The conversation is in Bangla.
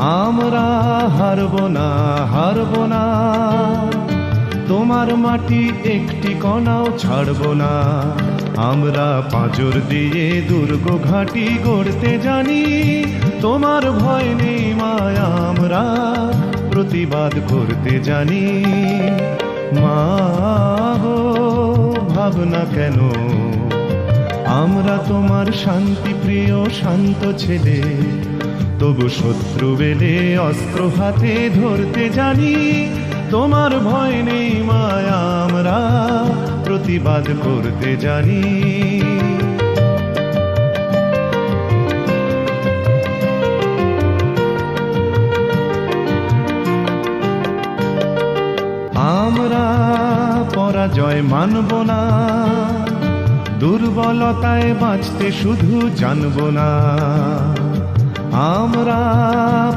আমরা হারব না হারব না। তোমার মাটি একটি কণাও ছাড়ব না। আমরা পাঁজর দিয়ে দুর্গ ঘাটি গড়তে জানি। তোমার ভয় নেই মায়া, আমরা প্রতিবাদ করতে জানি। মা ভাবনা কেন। আমরা তোমার শান্তি প্রিয় শান্ত ছেলে। তবু শত্রু বেলে অস্ত্র হাতে ধরতে জানি, তোমার ভয় নেই মায়া আমরা, প্রতিবাদ করতে জানি। আমরা পরাজয় মানব না, দুর্বলতায় বাঁচতে শুধু জানব না। আমরা